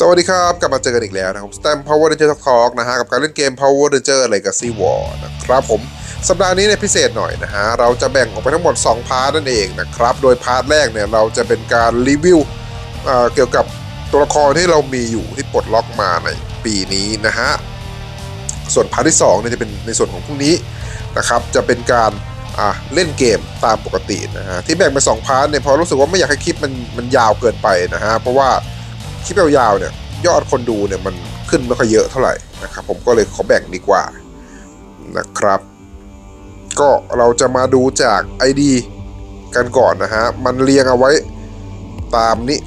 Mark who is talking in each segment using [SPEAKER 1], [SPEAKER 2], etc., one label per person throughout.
[SPEAKER 1] สวัสดีครับ กลับมาเจอกันอีกแล้วนะครับ Stamp Power Ranger Talk นะฮะกับการเล่นเกม Power Ranger Legacy War นะครับผมสัปดาห์นี้เนี่ยพิเศษหน่อยนะฮะเราจะแบ่งออกไปทั้งหมด 2 พาร์ทนั่นเองนะครับ โดยพาร์ทแรกเนี่ยเราจะเป็นการรีวิวเเกี่ยวกับตัวละครที่เรามีอยู่ที่ปลดล็อกมาในปีนี้นะฮะส่วนพาร์ทที่2เนี่ยจะเป็นในส่วนของพรุ่งนี้นะครับจะเป็นการเล่นเกมตามปกตินะฮะที่แบ่งเป็นสองพาร์ทเนี่ยเพราะรู้สึกว่าไม่อยากให้คลิปมันมันยาวเกินไปนะฮะเพราะว่า คลิปยาวๆเนี่ยยอดคนดูเนี่ยมันขึ้นไม่ค่อยเยอะเท่าไหร่นะครับผมก็เลยขอแบ่งดีกว่านะครับ ก็เราจะมาดูจาก ID กันก่อนนะฮะ มันเรียงเอาไว้ตามนี้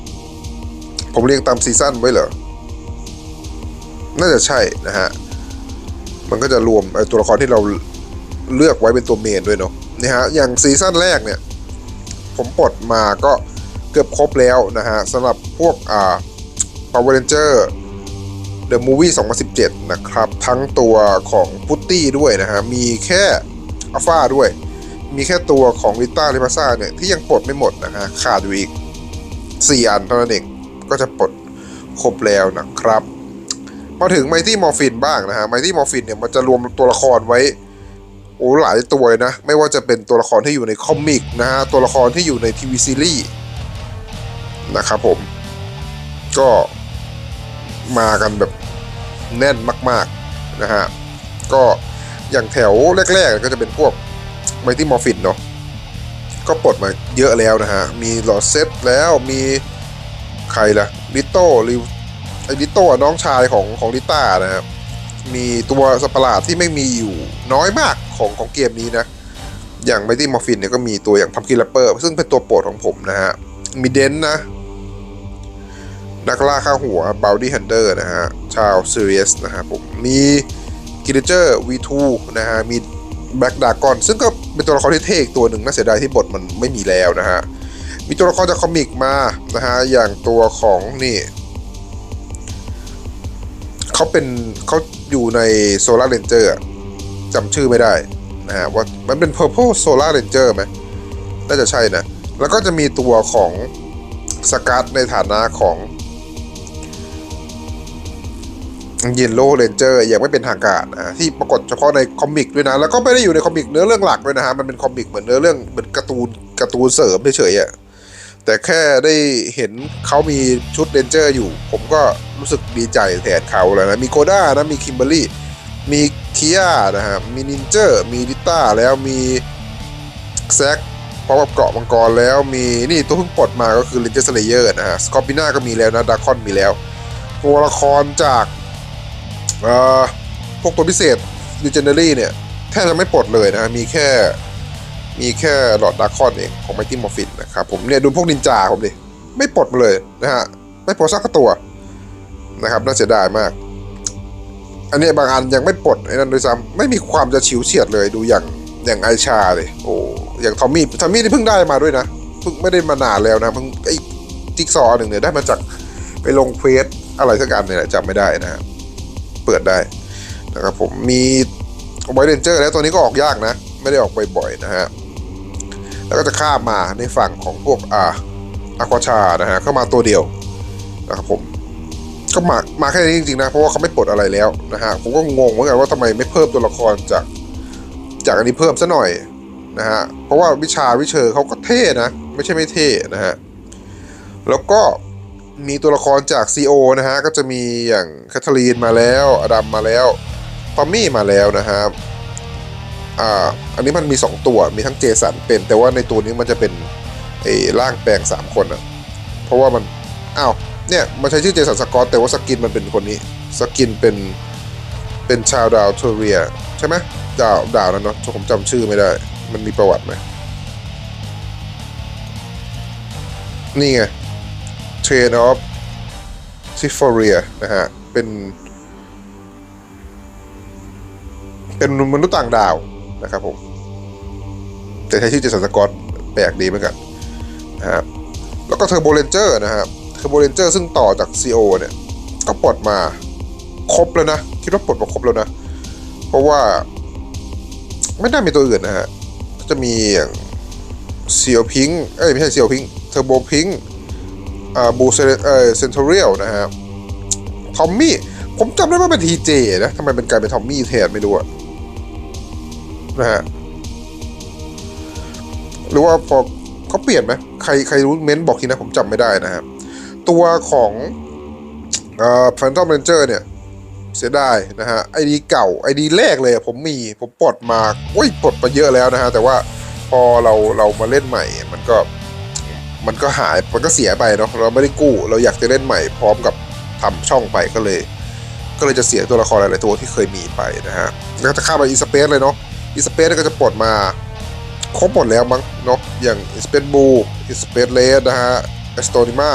[SPEAKER 1] ผมเรียงตามซีซั่นไว้เหรอ น่าจะใช่นะฮะ มันก็จะรวมไอตัวละครที่เราเลือกไว้เป็นตัวเมนด้วยเนาะนี่ฮะ อย่างซีซั่นแรกเนี่ย ผมปลดมาก็เกือบครบแล้วนะฮะสำหรับพวกอ่า Power Ranger The Movie 2017 นะครับ ทั้งตัวของพุตตี้ด้วยนะฮะ มีแค่อัลฟาด้วย มีแค่ตัวของลิต้าลิมาซ่าเนี่ย ที่ยังปลดไม่หมดนะฮะ ขาดอยู่อีก 4 อันเท่านั้นเอง ก็จะปลดครบแล้วนะครับ มาถึงไมตี้มอร์ฟินบ้างนะฮะไมตี้มอร์ฟินเนี่ยมันจะรวมตัวละครไว้โอ้หลายตัวนะ ไม่ว่าจะเป็นตัวละครที่อยู่ในคอมิกนะฮะ ตัวละครที่อยู่ในทีวีซีรีส์นะครับผม ก็ มากันแบบแน่นมากๆนะฮะก็อย่างแถวแรกๆก็จะเป็นพวกไมตี้มอร์ฟินเนาะก็ปลดมาเยอะแล้วนะฮะ มีหลอดเซตแล้วมีใครล่ะลิโต้ริไอลิโต้น้องชายของของลิต้านะครับมีตัวสปาร์ลาดที่ไม่มีอยู่น้อยมากของของเกมนี้นะ อย่างไมตี้มอร์ฟินเนี่ยก็มีตัวอย่างพัมกินแรปเปอร์ซึ่งเป็นตัวโปรดของผมนะฮะ มีเดนนะ นักล่าข้าหัวบ o ลดี้ฮันเดอร์นะฮะ ชาวซีเรียสนะฮะผม มีกิลเจอร์ V2 นะฮะ มีแบ็กดากอนซึ่งก็เป็นตัวละครที่เท่กตัวหนึ่งน่าเสียดายที่บทมันไม่มีแล้วนะฮะ มีตัวละครจากคอมิกมานะฮะ อย่างตัวของนี่เขาเป็นเขาอยู่ในโซลาร์เรนเจอร์จำชื่อไม่ได้นะฮะว่ามันเป็น Purple Solar Ranger ไหมน่าจะใช่นะ แล้วก็จะมีตัวของสกัดในฐานะของ เยนโลเรนเจอร์อยังไม่เป็นทางการนะที่ปรากฏเฉพาะในคอมิกด้วยนะ แล้วก็ไม่ได้อยู่ในคอมิกเนื้อเรื่องหลักด้วยนะฮะมันเป็นคอมิกเหมือนเนื้อเรื่องเหมือนการ์ตูนการ์ตูนเสริมเฉยๆอะแต่แค่ได้เห็นเขามีชุดเรนเจอร์อยู่ ผมก็รู้สึกดีใจแทนเขาแล้วนะ มีโคด้านะ มีคิมเบอรี่มีเคียนะฮะมีนินเจอร์ มีลิต้าแล้วมีแซกพร้อมกับเกราะมังกรแล้วมีนี่ตัวเพิ่งปลดมาก็คือเลนเจอร์สเลเยอร์นะฮะสกอร์ปิน่าก็มีแล้วนะดาร์คอนมีแล้ว ตัวละครจาก พวกตัวพิเศษ Legendary เนี่ยแทบจะไม่ปลดเลยนะ มีแค่มีแค่หลอดดาคอนเองของไมตี้มอร์ฟินนะครับผมเนี่ยดูพวกนินจาผมดิไม่ปลดเลยนะฮะไม่ปลดสักตัวนะครับน่าเสียดายมาก อันนี้บางอันยังไม่ปลดไอ้นั่นด้วยซ้ำไม่มีความจะฉิวเฉียดเลยดูอย่างอย่างไอชาเลยโอ้อย่างทอมมี่ทอมมี่ที่เพิ่งได้มาด้วยนะเพิ่งไม่ได้มานานแล้วนะเพิ่งไอจิ๊กซอว์หนึ่งเนี่ยได้มาจากไปลงเควสอะไรสักอันเนี่ยจำไม่ได้นะฮะ เปิดได้นะครับผมมีไวเรนเจอร์แล้วตัวนี้ก็ออกยากนะ ไม่ได้ออกบ่อยๆนะฮะ แล้วก็จะข้ามมาในฝั่งของพวกอ่าอควาชานะฮะเข้ามาตัวเดียวนะครับผมก็มามาแค่นี้จริงๆนะ เพราะว่าเขาไม่ปลดอะไรแล้วนะฮะผมก็งงเหมือนกันว่าทำไมไม่เพิ่มตัวละครจากจากอันนี้เพิ่มซะหน่อยนะฮะเพราะว่าวิชาวิเชอร์เขาก็เท่นะ ไม่ใช่ไม่เท่นะฮะแล้วก็ มีตัวละครจาก CO นะฮะ ก็จะมีอย่างแคทเธอรีนมาแล้วอดัมมาแล้วทอมมี่มาแล้วนะครับอ่าอันนี้มันมี 2 ตัวมีทั้งเจสันเป็น แต่ว่าในตัวนี้มันจะเป็นไอ้ร่างแปลง 3 คนอะเพราะว่ามันอ้าวเนี่ยมันใช้ชื่อเจสันสกอตแต่ว่าสกินมันเป็นคนนี้สกินเป็นเป็นชาวดาวเทอเรียใช่ไหมดาวดาวนั้นเนาะผมจำชื่อไม่ได้ มันมีประวัติไหมนี่ไง Train of s i f o r i a นะฮะ เป็น เป็นมนุษย์ต่างดาวนะครับผม แต่ใช้ชื่อเจสันสกอตแปลกดีเหมือนกันนะครับแล้วก็เทอร์โบเรนเจอร์นะครับเทอร์โบเรนเจอร์ซึ่งต่อจาก CO เนี่ย ก็ปลดมาครบแล้วนะ คิดว่าปลดมาครบแล้วนะ เพราะว่า ไม่น่ามีตัวอื่นนะฮะจะมีอย่างเซียวพิงเอ้ย ไม่ใช่เซียวพิงเทอร์โบพิง บูเซเอ่อเซนทอเรียลนะฮะทอมมี่ ผมจำได้ว่าเป็นทีเจนะทำไมเป็นกลายเป็นทอมมี่แทนไม่รู้อะนะฮะหรือว่าพอเขาเปลี่ยนไหมใครใครรู้เม้นต์บอกทีนะผมจำไม่ได้นะครับ ตัวของเอ่อ Phantom Ranger เนี่ย เสียดายนะฮะไอดีเก่าไอดีแรกเลยผมมีผมปลดมาโอ้ยปลดไปเยอะแล้วนะฮะ แต่ว่าพอเราเรามาเล่นใหม่มันก็ มันก็หายมันก็เสียไปเนาะเราไม่ได้กู้เราอยากจะเล่นใหม่พร้อมกับทำช่องไปก็เลย ก็เลยจะเสียตัวละครหลายๆตัวที่เคยมีไปนะฮะแล้วก็จะข้ามไปอีสเปซเลยเนาะอีสเปซก็จะปลดมาครบหมดแล้วมั้งเนาะอย่างอีสเปซบูอีสเปซเลสนะฮะเอสโตนิมา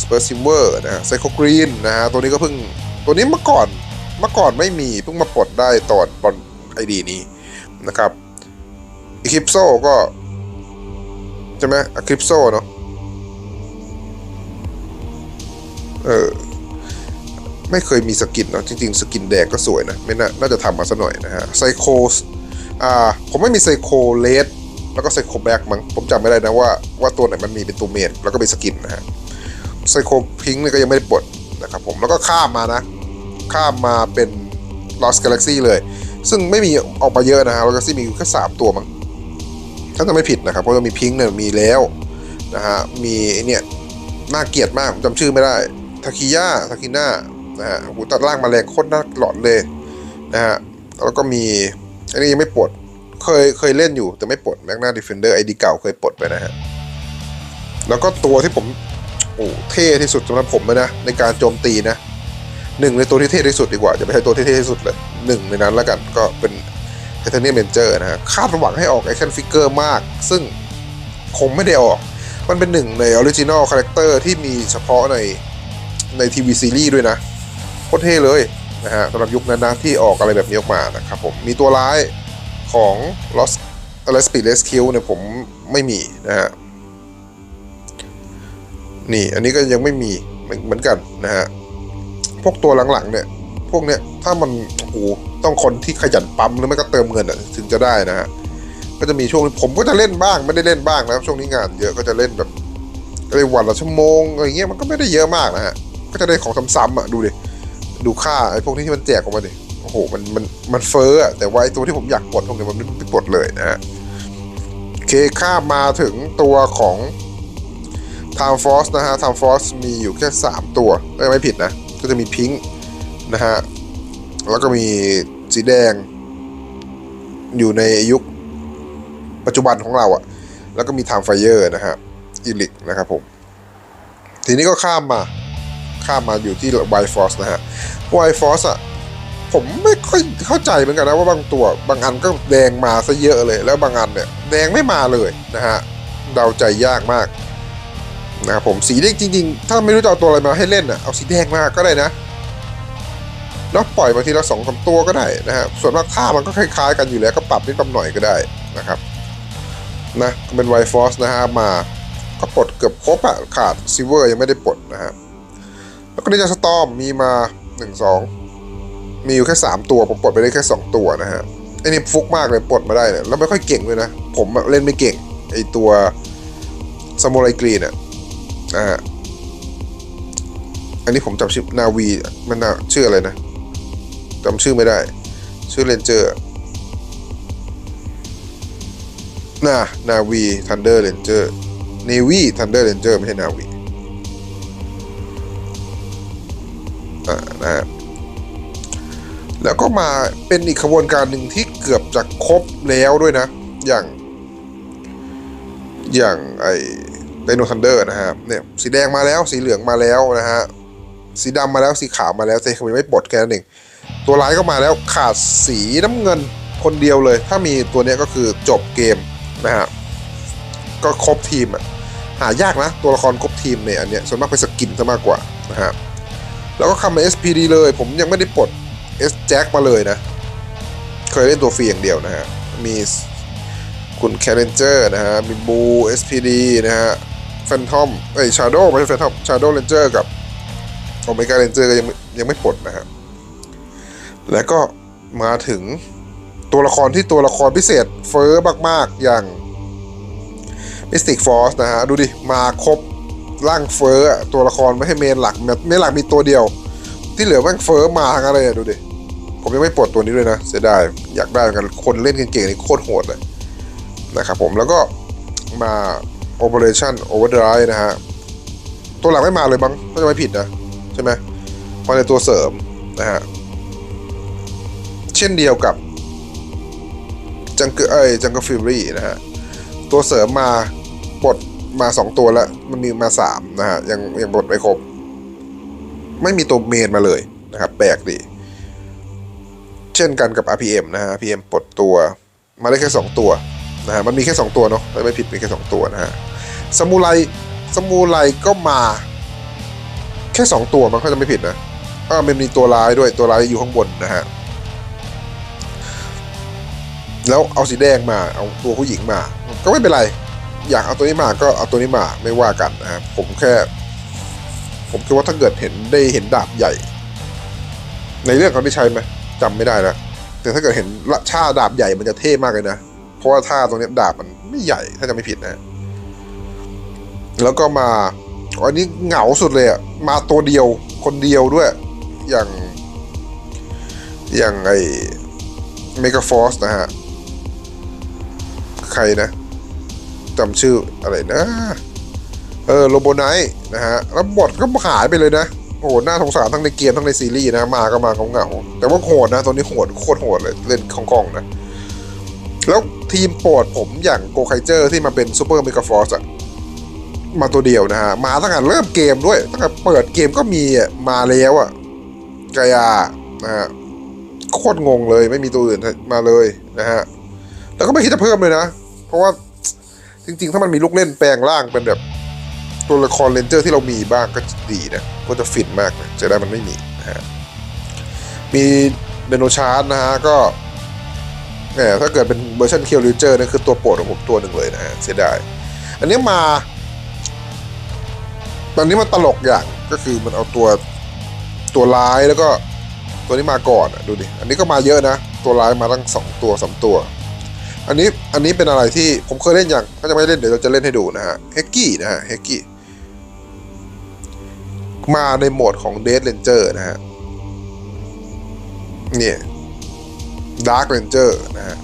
[SPEAKER 1] สเปอร์ซิมเวอร์นะฮะไซโคกรีนนะฮะตัวนี้ก็เพิ่งตัวนี้เมื่อก่อนเมื่อก่อนไม่มีเพิ่งมาปลดได้ตอนบอลไอดีนี้นะครับอีคิปโซก็ ช่ไหมอะคลิปโซเนาะเออไม่เคยมีสกินเนาะจริง ๆ สกินแดงก็สวยนะ ไม่น่าน่าจะทำมาสักหน่อยนะฮะไซโคอ่าผมไม่มีไซโคเลสแล้วก็ไซโคแบ็กมั้งผมจำไม่ได้นะว่าว่าตัวไหนมันมีเป็นตัวเมนแล้วก็เป็นสกินนะฮะไซโคพิงค์เนี่ยก็ยังไม่ได้ปลดนะครับผมแล้วก็ข้ามมานะ ข้ามมาเป็น Lost Galaxy เลย ซึ่งไม่มีออกมาเยอะนะฮะ Lost Galaxy มีแค่สามตัวมั้ง ถ้าจะไม่ผิดนะครับเพราะว่ามีพิงค์เนี่ยมีแล้วนะฮะมีไอ้เนี่ยน่าเกลียดมากผมจำชื่อไม่ได้ทาคิยาทาคิน่านะฮะหูตัดล่างมาแรงโคตรน่าหลอนเลยนะฮะแล้วก็มีอันนี้ยังไม่ปลดเคยเคยเล่นอยู่แต่ไม่ปลดแมกนาดิฟเฟนเดอร์ไอดีเก่าเคยปลดไปนะฮะแล้วก็ตัวที่ผมโอ้เท่ที่สุดสำหรับผมเลยนะในการโจมตีนะหนึ่งในตัวที่เท่ที่สุดดีกว่าจะไม่ใช่ตัวที่เท่ที่สุดเลยหนึ่งในนั้นแล้วกันก็เป็น ไทเทเนียมเ n นเจอร์นะฮะคาดหวังให้ออกแอคชั่นฟิกเกอร์มาก ซึ่งคงไม่ได้ออก มันเป็นหนึ่งในออริจินอลคาแรคเตอร์ที่มีเฉพาะในในทีวีซีรีส์ด้วยนะโคตรเท่เลยนะฮะสำหรับยุคนั้นนะที่ออกอะไรแบบนี้ออกมานะครับผม มีตัวร้ายของ Lost อะไร Speed Rescue เนี่ยผมไม่มีนะฮะ นี่อันนี้ก็ยังไม่มีเหมือนกันนะฮะ พวกตัวหลังๆเนี่ย วกเนี้ยถ้ามันโอ้โหต้องคนที่ขยันปั๊มหรือไม่ก็เติมเงินอะถึงจะได้นะฮะก็จะมีช่วงผมก็จะเล่นบ้างไม่ได้เล่นบ้างนะช่วงนี้งานเยอะก็จะเล่นแบบก็เลยวันละชั่วโมงอะไรเงี้ยมันก็ไม่ได้เยอะมากนะฮะก็จะได้ของซ้ำๆอะดูดิดูค่าไอ้พวกนี้ที่มันแจกออกมาดิโอ้โหมันมันมันเฟ้ออะแต่ว่าไอ้ตัวที่ผมอยากปลดพวกนี้มันไม่ปลดเลยนะฮะโอเคข้ามาถึงตัวของ Time Force นะฮะ Time Force มีอยู่แค่ 3 ตัวไม่ไม่ผิดนะ ก็จะมีพิงค์ นะฮะ แล้วก็มีสีแดง อยู่ในยุคปัจจุบันของเราอะแล้วก็มี Time Fire นะฮะอีลิกนะครับผม ทีนี้ก็ข้ามมาข้ามมาอยู่ที่ White Force นะฮะ White Force อะผมไม่ค่อยเข้าใจเหมือนกันนะว่าบางตัวบางอันก็แดงมาซะเยอะเลย แล้วบางอันเนี่ยแดงไม่มาเลยนะฮะเดาใจยากมากนะครับผมสีแดงจริง ๆ ถ้าไม่รู้จะเอาตัวอะไรมาให้เล่นอะเอาสีแดงมาก็ได้นะ เนาะปล่อยมางทีละสองสาตัวก็ได้นะฮะส่วนมากท่ามันก็คล้ายๆกันอยู่แล้วก็ปรับนิดปรับหน่อยก็ได้นะครับนะเป็นไวฟอสนะฮะมาก็ปลดเกือบครบอะขาดซิเวอร์ยังไม่ได้ปลดนะฮะแล้วก็นิจาสตอมมีมาหนึ่งสองมีอยู่แค่สามตัว ผมปลดไปได้แค่สองตัวนะฮะไอ้นี่ฟุกมากเลยปลดมาได้เนี่ยแล้วไม่ค่อยเก่งเลยนะ ผมเล่นไม่เก่งไอตัวซามูไรกรีนอะอ่าอันนี้ผมจำชื่อนาวีมันนาชื่ออะไรนะ จำชื่อไม่ได้ ชื่อเรนเจอร์นานาวีทันเดอร์เรนเจอร์เนวีทันเดอร์เรนเจอร์ไม่ใช่นาวีอ่านะฮะแล้วก็มาเป็นอีกขบวนการหนึ่งที่เกือบจะครบแล้วด้วยนะ อย่าง อย่างไอไดโนทันเดอร์นะฮะเนี่ยสีแดงมาแล้วสีเหลืองมาแล้วนะฮะสีดำมาแล้วสีขาวมาแล้วแต่เขาไม่ปลดแค่นั้นเอง ตัวร้ายก็มาแล้วขาดสีน้ำเงินคนเดียวเลย ถ้ามีตัวนี้ก็คือจบเกมนะฮะก็ครบทีมอะหายากนะ ตัวละครครบทีมเนี่ยอันเนี้ยส่วนมากเป็นสกินซะมากกว่านะฮะแล้วก็คำมา SPD เลย ผมยังไม่ได้ปลด S Jack มาเลยนะ เคยเล่นตัวฟรีอย่างเดียวนะฮะ มีคุณแคเรนเจอร์นะฮะมีบู SPD นะฮะแฟนทอมเอ้ยชาโดไม่ใช่แฟนทอมชาโดเรนเจอร์กับโอเมก้าเรนเจอร์ก็ยังยังไม่ปลดนะฮะ แล้วก็มาถึงตัวละครที่ตัวละครพิเศษเฟอร์มากๆอย่าง Mystic Force นะฮะ ดูดิ มาครบร่างเฟอร์ตัวละครไม่ให้เมนหลักเมนหลักมีตัวเดียว ที่เหลือแม่งเฟิร์มาทั้งอะไรดูดิผมยังไม่ปลดตัวนี้ด้วยนะ เสียดายอยากได้เหมือนกันคนเล่นเก่งๆนี่โคตรโหดเลยนะครับผมแล้วก็มา Operation Overdrive นะฮะ ตัวหลักไม่มาเลยบ้างถ้าจะไม่ผิดนะ ใช่ไหมมาในตัวเสริมนะฮะ เช่นเดียวกับจังเกอเอ้ยจังเกอฟิวรี่นะฮะ ตัวเสริมมาปลดมาสองตัวแล้ว มันมีมาสามนะฮะ ยังยังปลดไม่ครบ ไม่มีตัวเมนมาเลยนะครับ แปลกดี เช่นกันกับ RPM นะฮะ RPM ปลดตัวมาได้แค่สองตัวนะฮะ มันมีแค่สองตัวเนาะไม่ผิดมีแค่สองตัวนะฮะสมูไรสมูไรก็มาแค่สองตัวมันก็จะไม่ผิดนะอ่ามันมีตัวร้ายด้วยตัวร้ายอยู่ข้างบนนะฮะ แล้วเอาสีแดงมาเอาตัวผู้หญิงมา ก็ไม่เป็นไร อยากเอาตัวนี้มาก็เอาตัวนี้มาไม่ว่ากันนะครับผมแค่ ผมคิดว่าถ้าเกิดเห็นได้เห็นดาบใหญ่ ในเรื่องเขาได้ใช้ไหมจำไม่ได้แล้วแต่ถ้าเกิดเห็นละชาดาบใหญ่มันจะเท่มากเลยนะ เพราะว่าท่าตรงนี้ดาบมันไม่ใหญ่ถ้าจะไม่ผิดนะ แล้วก็มาอันนี้เหงาสุดเลยอะมาตัวเดียวคนเดียวด้วย อย่าง อย่างไอเมกาฟอสนะฮะ ใครนะจำชื่ออะไรนะ เออโลโบไนท์นะฮะ แล้วบทก็หายไปเลยนะ โอ้โหน่าสงสารทั้งในเกมทั้งในซีรีส์นะ มาก็มาเขาเหงา แต่ว่าโหดนะตัวนี้โหดโคตรโหดเลยเล่นของกองนะ แล้วทีมโปรดผมอย่างโกไคเจอร์ที่มาเป็นซูเปอร์เมกาฟอสอะมาตัวเดียวนะฮะ มาตั้งแต่เริ่มเกมด้วย ตั้งแต่เปิดเกมก็มีอะมาแล้วอะกายานะฮะ โคตรงงเลยไม่มีตัวอื่นมาเลยนะฮะ แล้วก็ไม่คิดจะเพิ่มเลยนะ เพราะว่าจริง ๆ ถ้ามันมีลูกเล่นแปลงร่างเป็นแบบตัวละครเลนเจอร์ที่เรามีบ้างก็ดีนะ ก็จะฟินมากเลยจะได้มันไม่มีนะฮะ มีเดโนชาร์ดนะฮะ ก็แหมถ้าเกิดเป็นเวอร์ชันเคียวลิเจอร์นั่นคือตัวโปรดของผมตัวหนึ่งเลยนะฮะ เสียดาย อันนี้มา ตอนนี้มันตลกอย่างก็คือมันเอาตัวตัวร้ายแล้วก็ตัวนี้มาก่อนอะดูดิ อันนี้ก็มาเยอะนะ ตัวร้ายมาตั้งสองตัวสามตัว อันนี้อันนี้เป็นอะไรที่ผมเคยเล่นอย่างถ้าจะไม่เล่นเดี๋ยวเราจะเล่นให้ดูนะฮะเฮกกี้นะฮะเฮกกี้มาในโหมดของเด d เ a นเจอร์นะฮะเนี่ยดาร์ r เรนเจอร์นะฮะ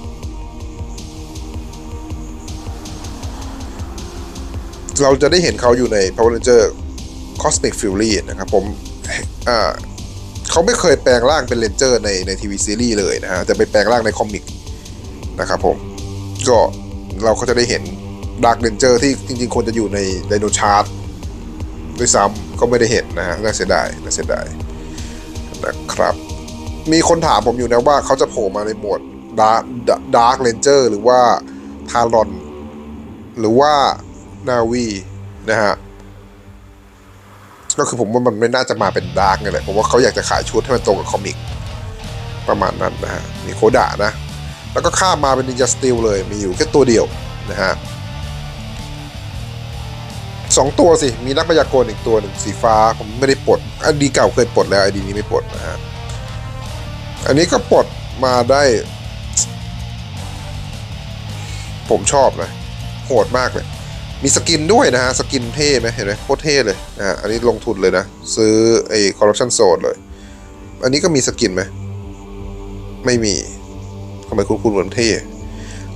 [SPEAKER 1] เราจะได้เห็นเขาอยู่ใน Power Ranger Cosmic Fury นะครับผมอ่าเขาไม่เคยแปลงร่างเป็นเรนเจอร์ในในทีวีซีรีส์เลยนะฮะแต่ไปแปลงร่างในคอมิกนะครับผม ก็เราก็จะได้เห็นดาร์ r เ a นเจอร์ที่จริงๆควรจะอยู่ในไดโนชาร์ตด้วยซ้ำก็ไม่ได้เห็นนะฮะน่าเสียดายน่าเสียดายนะครับ มีคนถามผมอยู่นะว่าเขาจะโผล่มาในหมวดดาร์ดาร์ r เ a นเจอร์หรือว่าทารอน หรือว่านาวีนะฮะก็คือผมว่ามันไม่น่าจะมาเป็นดาร์กไงแหละผมว่าเขาอยากจะขายชุดให้มันตรงกับคอมิกประมาณนั้นนะฮะมีโคดะนะ แล้วก็ข้ามมาเป็นนินจาสติลเลยมีอยู่แค่ตัวเดียวนะฮะสองตัวสิ มีนักพยากรณ์อีกตัวหนึ่งสีฟ้า ผมไม่ได้ปลดอดีเก่าเคยปลดแล้วไอดีนี้ไม่ปลดนะฮะอันนี้ก็ปลดมาได้ ผมชอบนะโหดมากเลย มีสกินด้วยนะฮะ สกินเท่ไหมเห็นไหมโคตรเท่เลยนะฮะอันนี้ลงทุนเลยนะ ซื้อไอ้ corruption zone เลย อันนี้ก็มีสกินไหมไม่มี ทำไมคุณคุณเหมือนเท่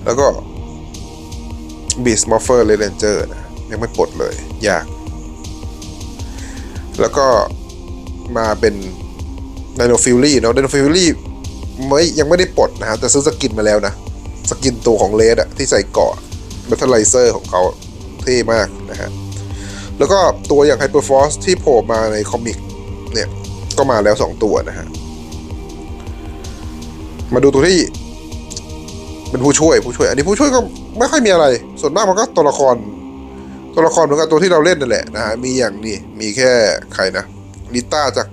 [SPEAKER 1] แล้วก็ Beast Morpher Ranger นะยังไม่ปลดเลย ยาก แล้วก็มาเป็น Dino Fury เนาะ Dino Fury ไม่ยังไม่ได้ปลดนะฮะแต่ซื้อสกินมาแล้วนะ สกินตัวของเลดอะที่ใส่เกาะ Battleizer ของเขาเท่มากนะฮะ แล้วก็ตัวอย่าง Hyperforce ที่โผล่มาในคอมิกเนี่ย ก็มาแล้ว 2 ตัวนะฮะ มาดูตัวที่ เป็นผู้ช่วยผู้ช่วย อันนี้ผู้ช่วยก็ไม่ค่อยมีอะไร ส่วนมากมันก็ตัวละคร ตัวละครเหมือนกับตัวที่เราเล่นนั่นแหละนะฮะมีอย่างนี้มีแค่ใครนะลิต้าจาก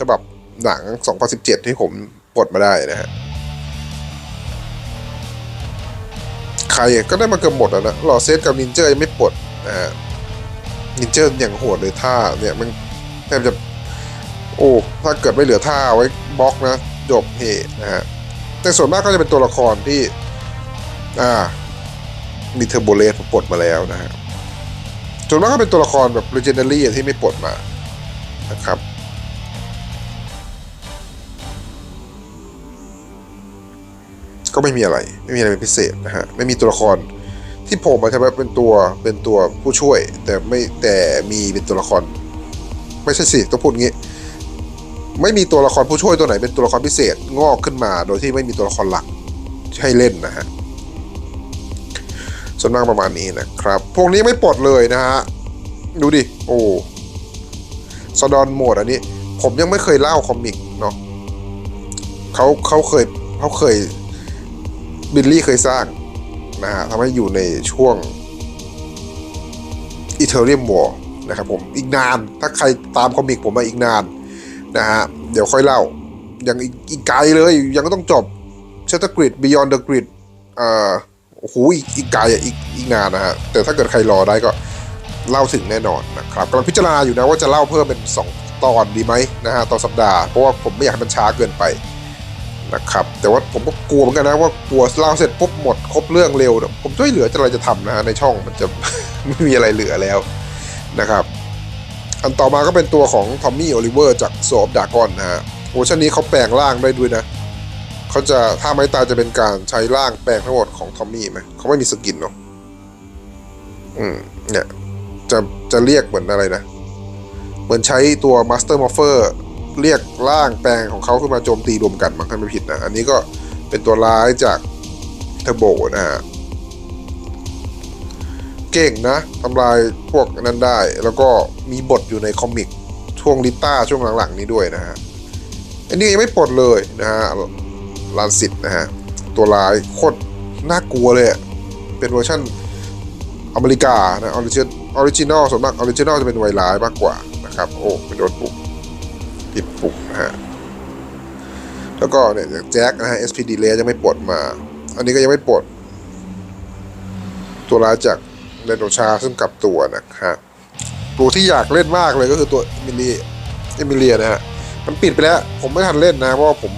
[SPEAKER 1] ฉบับหนัง 2017 ที่ผมปลดมาได้นะฮะใครก็ได้มาเกือบหมดแล้วนะหล่อเซตกับนินเจอร์ยังไม่ปลดนะฮะนินเจอร์อย่างโหดเลยท่าเนี่ยมันแทบจะโอ้ถ้าเกิดไม่เหลือท่าไว้บล็อกนะจบเหตุนะฮะแต่ส่วนมากก็จะเป็นตัวละครที่ อ่า มีเทอร์โบเลสผมปลดมาแล้วนะฮะส่วนมากก็เป็นตัวละครแบบเลเจนดารี่ที่ไม่ปลดมานะครับ ก็ไม่มีอะไร ไม่มีอะไรเป็นพิเศษนะฮะ ไม่มีตัวละครที่โผล่มาใช่ไหมเป็นตัวเป็นตัวผู้ช่วย แต่ไม่แต่มีเป็นตัวละคร ไม่ใช่สิต้องพูดงี้ ไม่มีตัวละครผู้ช่วยตัวไหนเป็นตัวละครพิเศษงอกขึ้นมา โดยที่ไม่มีตัวละครหลักให้เล่นนะฮะ ส่วนมากประมาณนี้นะครับ พวกนี้ไม่ปลดเลยนะฮะ ดูดิ โอ้สดอนโหมดอันนี้ ผมยังไม่เคยเล่าคอมิกเนาะเขาเขาเคยเขาเคย บิลลี่เคยสร้างนะฮะทำให้อยู่ในช่วงอีเทอริยมวอร์นะครับผมอีกนานถ้าใครตามคอมิกผมมาอีกนานนะฮะ เดี๋ยวค่อยเล่ายังอีกไกลเลยยังก็ต้องจบเชตกริดบิยอนเดอะกริดเอ่อ โอ้โหอีกอีกไกลอีกอีกนานนะฮะแต่ถ้าเกิดใครรอได้ก็เล่าถึงแน่นอนนะครับกำลังพิจารณาอยู่นะว่าจะเล่าเพิ่มเป็น 2 ตอนดีไหมนะฮะต่อสัปดาห์ เพราะว่าผมไม่อยากให้มันช้าเกินไปนะครับแต่ว่าผมก็กลัวเหมือนกันนะว่ากลัวเล่าเสร็จปุ๊บหมดครบเรื่องเร็ว ผมช่วยเหลือจะอะไรจะทำนะฮะในช่องมันจะ ไม่มีอะไรเหลือแล้วนะครับ อันต่อมาก็เป็นตัวของทอมมี่โอลิเวอร์จากโซฟดากอนนะฮะเวอร์ชันนี้เขาแปลงร่างได้ด้วยนะ เขาจะถ้าไม่ตายจะเป็นการใช้ร่างแปลงทั้งหมดของทอมมี่ไหมเขาไม่มีสกินเนาะอืมเนี่ยจะจะเรียกเหมือนอะไรนะ เหมือนใช้ตัวมาสเตอร์มอฟเฟอร์เรียกร่างแปลงของเขาขึ้นมาโจมตีรวมกันมั้งถ้าไม่ผิดนะ อันนี้ก็เป็นตัวร้ายจากเทอร์โบนะฮะเก่งนะทำลายพวกนั้นได้ แล้วก็มีบทอยู่ในคอมิกช่วงลิต้าช่วงหลังๆนี้ด้วยนะฮะอันนี้ยังไม่ปลดเลยนะฮะ ลานสิตนะฮะ ตัวร้ายโคตรน่ากลัวเลย เป็นเวอร์ชันอเมริกานะออริจินออริจินอลส่วนมากออริจินอลจะเป็นไวร้ายมากกว่านะครับ โอ้ไปโดนปุ่มผิดปุ่มนะฮะ แล้วก็เนี่ยแจ็คนะฮะ SPD เลยังไม่ปลดมา อันนี้ก็ยังไม่ปลด ตัวร้ายจากเรโนชาซึ่งกลับตัวนะครับตัวที่อยากเล่นมากเลยก็คือตัวเอมิเลียเอมิเลียนะฮะมันปิดไปแล้ว ผมไม่ทันเล่นนะเพราะว่าผม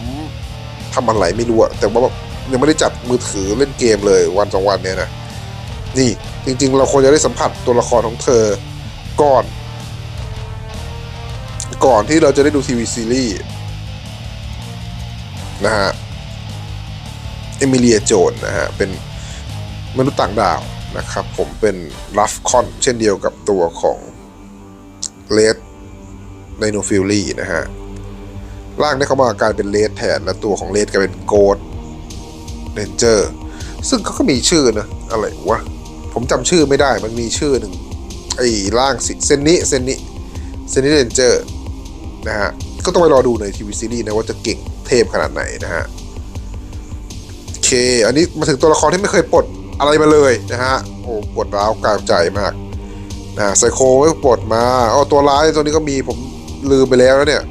[SPEAKER 1] ทำอะไรไม่รู้อะแต่ว่ายังไม่ได้จับมือถือเล่นเกมเลยวันสองวันเนี่ยนะนี่จริง ๆ เราควรจะได้สัมผัสตัวละครของเธอก่อน ก่อนที่เราจะได้ดูทีวีซีรีส์นะฮะเอมิเลียโจนนะฮะ เป็นมนุษย์ต่างดาวนะครับ ผมเป็นลัฟคอนเช่นเดียวกับตัวของเลดไดโนฟิลลี่นะฮะ ร่างได้เข้ามากลายเป็นเลดแทนและตัวของเลดกลายเป็นโกดเรนเจอร์ซึ่งเขาก็มีชื่อนะอะไรวะผมจำชื่อไม่ได้มันมีชื่อหนึ่งไอ้ร่างสิเซนนิเซนนิเซนนิเรนเจอร์นะฮะก็ต้องไปรอดูในทีวีซีรีส์นะว่าจะเก่งเทพขนาดไหนนะฮะโอเค อันนี้มาถึงตัวละครที่ไม่เคยปลดอะไรมาเลยนะฮะโอ้ปวดร้าวกาวใจมากนะไซโคไม่ปลดมาอ๋อตัวร้ายตัวนี้ก็มีผมลืมไปแล้วนะเนี่ย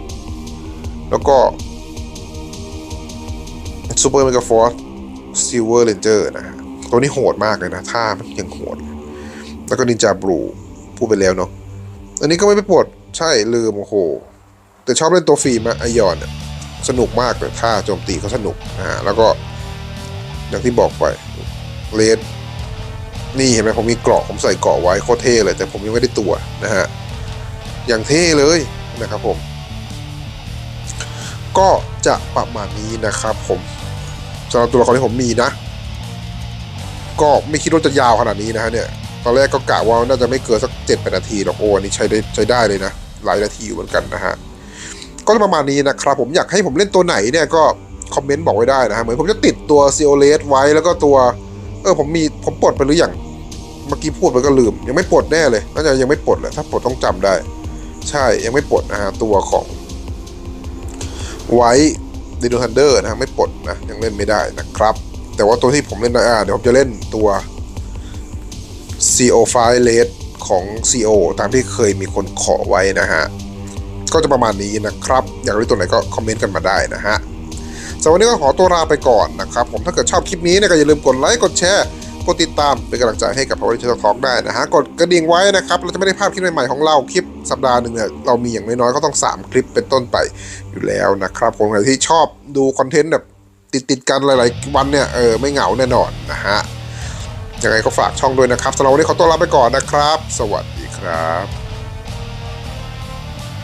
[SPEAKER 1] แล้วก็ซูเปอร์เมกาฟอร์สซิลเวอร์เรนเจอร์นะฮะตัวนี้โหดมากเลยนะท่ามันยังโหด แล้วก็นินจาบลูพูดไปแล้วเนาะอันนี้ก็ไม่ไปปลดใช่ลืมโอ้โห แต่ชอบเล่นตัวฟิล์มอะไอยอนสนุกมากเลยท่าโจมตีเขาสนุกนะฮะแล้วก็อย่างที่บอกไปเลดนี่เห็นไหมผมมีเกราะผมใส่เกราะไว้โคตรเท่เลย แต่ผมยังไม่ได้ตัวนะฮะอย่างเท่เลยนะครับผม ก็จะประมาณนี้นะครับผมสำหรับตัวละครที่ผมมีนะ ก็ไม่คิดว่าจะยาวขนาดนี้นะฮะเนี่ยตอนแรกก็กะว่าน่าจะไม่เกินสักเจ็ดแปดนาทีหรอกโอ้อันนี้ใช้ได้ใช้ได้เลยนะหลายนาทีอยู่เหมือนกันนะฮะก็ประมาณนี้นะครับผมอยากให้ผมเล่นตัวไหนเนี่ยก็คอมเมนต์บอกไว้ได้นะฮะเหมือนผมจะติดตัวซีโอเลสไว้แล้วก็ตัว เออผมมีผมปลดไปหรือยังเมื่อกี้พูดไปก็ลืม ยังไม่ปลดแน่เลยน่าจะยังไม่ปลดแหละถ้าปลดต้องจำได้ ใช่ยังไม่ปลดนะฮะตัวของ ไว้เดนทันเดอร์นะไม่ปลดนะยังเล่นไม่ได้นะครับ แต่ว่าตัวที่ผมเล่นได้อ่าเดี๋ยวผมจะเล่นตัว CO5 l e d ของ CO ตามที่เคยมีคนขอไว้นะฮะ ก็จะประมาณนี้นะครับ อยากรู้ตัวไหนก็คอมเมนต์กันมาได้นะฮะสำหรับวันนี้ก็ขอตัวลาไปก่อนนะครับ ผมถ้าเกิดชอบคลิปนี้เนยก็อย่าลืมกดไลค์กดแชร์ กดติดตามเป็นกำลังใจให้กับ Power Rangers Talk ได้นะฮะ กดกระดิ่งไว้นะครับ เราจะไม่ได้พลาดคลิปใหม่ๆของเรา คลิปสัปดาห์หนึ่งเนี่ยเรามีอย่างน้อยๆก็ต้อง 3 คลิปเป็นต้นไปอยู่แล้วนะครับผมใครที่ชอบดูคอนเทนต์แบบติดๆกันหลายๆวันเนี่ยเออไม่เหงาแน่นอนนะฮะยังไงก็ฝากช่องด้วยนะครับสำหรับวันนี้ขอตัวลาไปก่อนนะครับ สวัสดีครับ